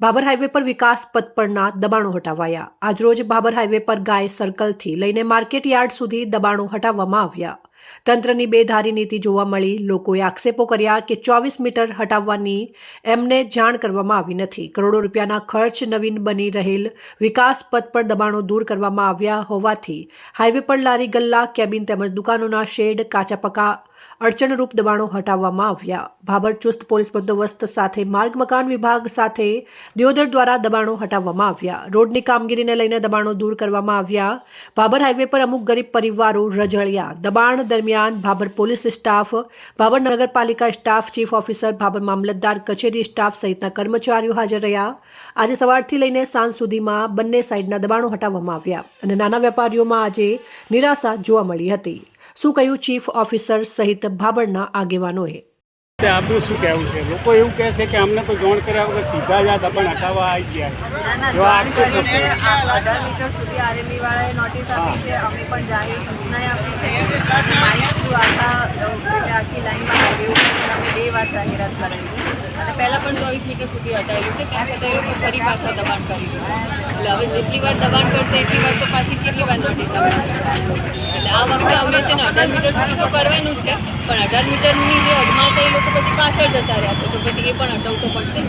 Babur highway પર વિકાસ પથ પરના દબાણો હટાવાયા. આજરોજ બાબર હાઈવે પર ગાય સર્કલથી લઈને માર્કેટ યાર્ડ સુધી દબાણો હટાવવામાં આવ્યા. તંત્રની બેધારી નીતિ જોવા મળી. લોકોએ આક્ષેપો કર્યા કે ચોવીસ મીટર હટાવવાની એમને જાણ કરવામાં આવી નથી. કરોડો રૂપિયાના ખર્ચ નવીન બની રહેલ વિકાસ પથ પર દબાણો દૂર કરવામાં આવ્યા હોવાથી હાઈવે પર લારી ગલ્લા, કેબિન તેમજ દુકાનોના શેડ કાચા પકા અડચણરૂપ દબાણો હટાવવામાં આવ્યા. ભાભર ચુસ્ત પોલીસ બંદોબસ્ત સાથે માર્ગ મકાન વિભાગ સાથે દિયોદર દ્વારા દબાણો હટાવવામાં આવ્યા. રોડની કામગીરીને લઈને દબાણો દૂર કરવામાં આવ્યા. ભાબર હાઈવે પર અમુક ગરીબ પરિવારો રજળ્યા. દબાણ દરમિયાન ભાબર પોલીસ સ્ટાફ ભાબર નગરપાલિકા staff, chief officer Bhabar mamlatdar, કચેરી સ્ટાફ સહિતના કર્મચારીઓ હાજર રહ્યા. આજે સવારથી લઈને સાંજ સુધીમાં બંને સાઈડના દબાણો હટાવવામાં આવ્યા અને નાના વેપારીઓમાં આજે નિરાશા જોવા મળી હતી. શું કહ્યું ચીફ ઓફિસર સહિત ભાબરના આગેવાનોએ? તે આપણું શું કહેવું છે? લોકો એવું કહે છે કે અમને કોઈ જોણ કર્યા વગર સીધા જ આ દબાણ હટાવવા આવી ગયા જો આક્ષેપ હશે. અઢાર મીટર સુધી આરએમબી વાળાએ નોટિસ આપી છે. અમે પણ જાહેર સૂચના આપી છે. આખા લાઈનમાં વાર જાહેરાત કરાઈ છે. અને પહેલાં પણ ચોવીસ મીટર સુધી હટાયેલું છે. તેમ છતાં એ લોકો ફરી પાછા દબાણ કરી એટલે હવે જેટલી વાર દબાણ કરશે, એટલી વાર તો પાછી કેટલી વાર નોટિસ આવશે એટલે આ વખતે અમે છે ને અઢાર મીટર સુધી તો કરવાનું છે, પણ અઢાર મીટરની જે અડમાં છે એ લોકો પછી પાછળ જતા રહ્યા છે, તો પછી એ પણ હટાવવું તો પડશે.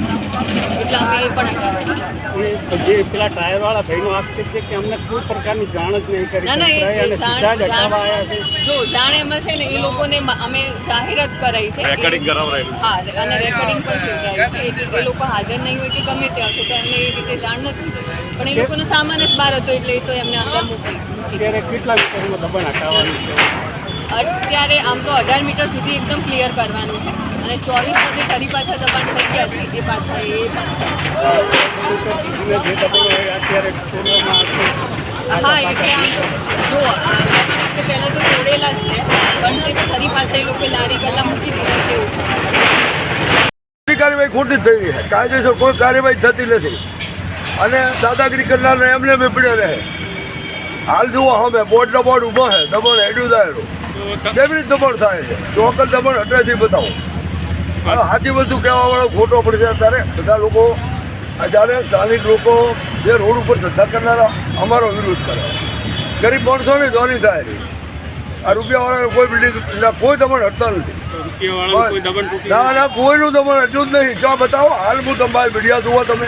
એટલે અમે એ પણ જે પેલા ટાયરવાળા ભાઈનો આક્ષેપ છે કે અમને કોઈ પ્રકારની જાણ જ નહીં કરી ના ના એ જ જાણ- એમાં છે ને એ લોકોને અમે જાહેરાત કરાઈ છે. રેકોર્ડિંગ કરાવરાયું હા અને રેકોર્ડિંગ પણ કરાયું છે. એટલે એ લોકો હાજર નહીં હોય કે ગમે ત્યાં હશે તો એમને એ રીતે જાણ નથી. પણ એ લોકોનો સામાન જ બહાર હતો એટલે એ તો એમને અંદર મૂકી ત્યારે અત્યારે કેટલા મીટરમાં દબાણ હટાવવાનું છે? અત્યારે આમ તો અઢાર મીટર સુધી એકદમ ક્લિયર કરવાનું છે. અને ચોવીસના જે ફરી પાછા દબાણ થઈ ગયા છે એ પાછા એ દબાણો હા એટલે આમ જો આ પહેલાં તો જોડેલા જ છે પણ જે ફરી પાછા એ લોકો લારી ગલ્લા મૂકી દીધા છે એવું. કાર્યવાહી ખોટી જ થઈ રહી છે. કાયદેસર કોઈ કાર્યવાહી થતી નથી. અને દાદાગીરી કરનારને એમને એમ પીડે રહે. હાલ જુઓ હવે બોર્ડ બોર્ડ ઊભો છે દબાણ હેડ્યું થાય કેવી રીતે દબાણ થાય છે? ચોક્કસ દબાણ હટેથી બતાવો. સાચી વસ્તુ કહેવાવાળો ખોટો પડશે અત્યારે. બધા લોકો જ્યારે સ્થાનિક લોકો જે રોડ ઉપર ધંધા કરનારા અમારો વિરોધ કરે. ગરીબ માણસો ને ધોની થાય. આ રૂપિયાવાળાને કોઈ બિલ્ડિંગ કોઈ દમણ હટતા નથી. ના ના કોઈનું દમણ એટલું જ નહીં જો બતાવો હાલ હું તમારી મીડિયા જુઓ તમે?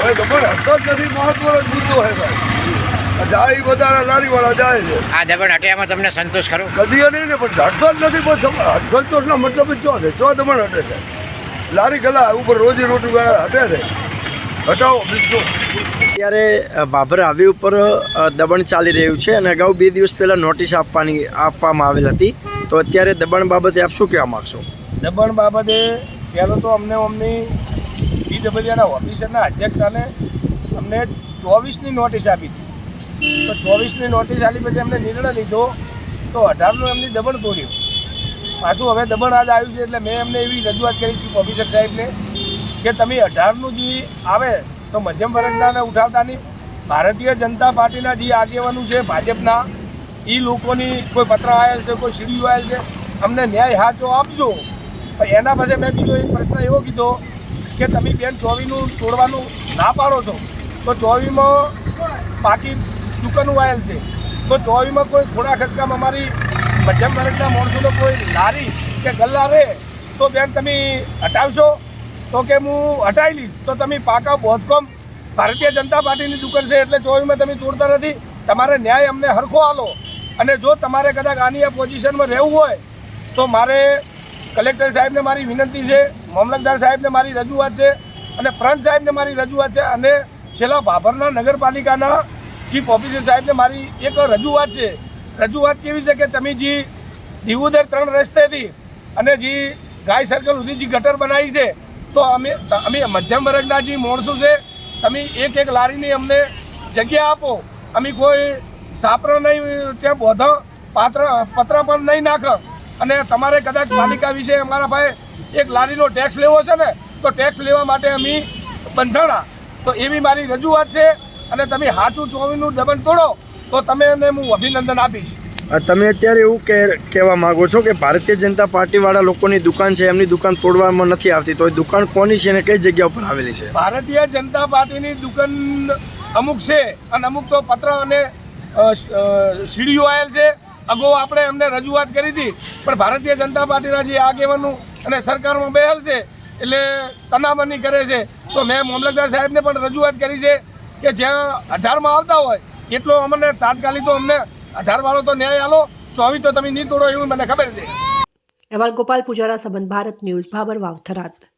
હવે દમણ હટતા જ નથી. મહત્વનો જ મુદ્દો હે ભાઈ. જાય વધારે લારીવાળા જાય છે. આ દબાણ હટાવવામાં તમને સંતોષ ખરો? કદી નહીં ને પણ જ નથી પણ સંતોષનો મતલબ જ ચો છે ચો દમણ હટે છે. લારી ગલા ઉપર રોજી રોટી હટે છે. હટાવો બીજું અત્યારે બાબર હાઈવે ઉપર દબણ દબાણ ચાલી રહ્યું છે અને અગાઉ બે દિવસ પહેલાં નોટિસ આપવાની આપવામાં આવેલ હતી. તો અત્યારે દબાણ બાબતે આપ શું કહેવા માગશો? દબાણ બાબતે પહેલો તો અમને અમની ડીડબ્લ્યુના ઓફિસરના અધ્યક્ષતાને અમને ચોવીસની નોટિસ આપી હતી. તો ચોવીસની નોટિસ આપી પછી એમને નિર્ણય લીધો તો અઢારનું એમની દબણ તોડ્યું. પાછું હવે દબણ આજ આવ્યું છે એટલે મેં એમને એવી રજૂઆત કરી છું ઓફિસર સાહેબને કે તમે અઢારનું જે આવે તો મધ્યમ વર્ગનાને ઉઠાવતા નહીં. ભારતીય જનતા પાર્ટીના જે આગેવાનું છે, ભાજપના એ લોકોની કોઈ પત્ર આવેલ છે, કોઈ સીડીઓ આવેલ છે, અમને ન્યાય હાચો આપજો. પણ એના પછી મેં બીજો એક પ્રશ્ન એવો કીધો કે તમે બેન ચોવીનું તોડવાનું ના પાડો છો. તો ચોવીમાં પાકી દુકાનો આવેલ છે. તો ચોવીમાં કોઈ થોડા ખસકામ અમારી મધ્યમ વર્ગના માણસોનો કોઈ લારી કે ગલ્લા રહે, તો બેન તમે હટાવશો? તો કે હું હટાવી લઈશ. તો તમે પાકા બોધકોમ ભારતીય જનતા પાર્ટીની દુકાન છે એટલે ચોવીમાં તમે તોડતા નથી. તમારે ન્યાય અમને હરખો આલો. અને જો તમારે કદાચ આની આ પોઝિશનમાં રહેવું હોય, તો મારે કલેક્ટર સાહેબને મારી વિનંતી છે, મામલતદાર સાહેબને મારી રજૂઆત છે, અને પ્રાંત સાહેબને મારી રજૂઆત છે, અને છેલ્લા ભાભરના નગરપાલિકાના ચીફ ઓફિસર સાહેબને મારી એક રજૂઆત છે. રજૂઆત કેવી છે કે તમે જે દીવુદર ત્રણ રસ્તેથી અને જે ગાય સર્કલ સુધી જે ગટર બનાવી છે, તો અમે અમે મધ્યમ વર્ગના જે માણસો છે, તમે એક એક લારીની અમને જગ્યા આપો. અમે કોઈ સાપરો નહીં, ત્યાં બોધા, પાત્ર, પત્ર પણ નહીં નાખ. અને તમારે કદાચ પાલિકા વિશે અમારા ભાઈ એક લારીનો ટેક્સ લેવો છે ને, તો ટેક્સ લેવા માટે અમે બંધાણા. તો એવી મારી રજૂઆત છે. અને તમે સાચું ચોવીનું દબણ તોડો તો તમે એને હું અભિનંદન આપીશ. તમે અત્યારે એવું કે કહેવા માંગો છો કે ભારતીય જનતા પાર્ટીવાળા લોકોની દુકાન છે એમની દુકાન તોડવામાં નથી આવતી તો એ દુકાન કોની છે અને કઈ જગ્યા ઉપર આવેલી છે? ભારતીય જનતા પાર્ટીની દુકાન અમુક છે અને અમુક તો પત્ર અને સીડીઓ આવેલ છે. અગાઉ આપણે એમને રજૂઆત કરી હતી પણ ભારતીય જનતા પાર્ટીના જે આગેવાનું અને સરકારમાં બેહલ છે એટલે તનામની કરે છે. તો મેં મામલતદાર સાહેબને પણ રજૂઆત કરી છે કે જ્યાં અઢારમાં આવતા હોય, એટલો અમને તાત્કાલિક તો અમને અઢારવાળો તો ન્યાય આલો. ચોવીસ તો તમે નહીં તોડો એવું મને ખબર છે. અહેવાલ ગોપાલ પૂજારા સંબંધ ભારત ન્યૂઝ ભાબર વાવ થરાદ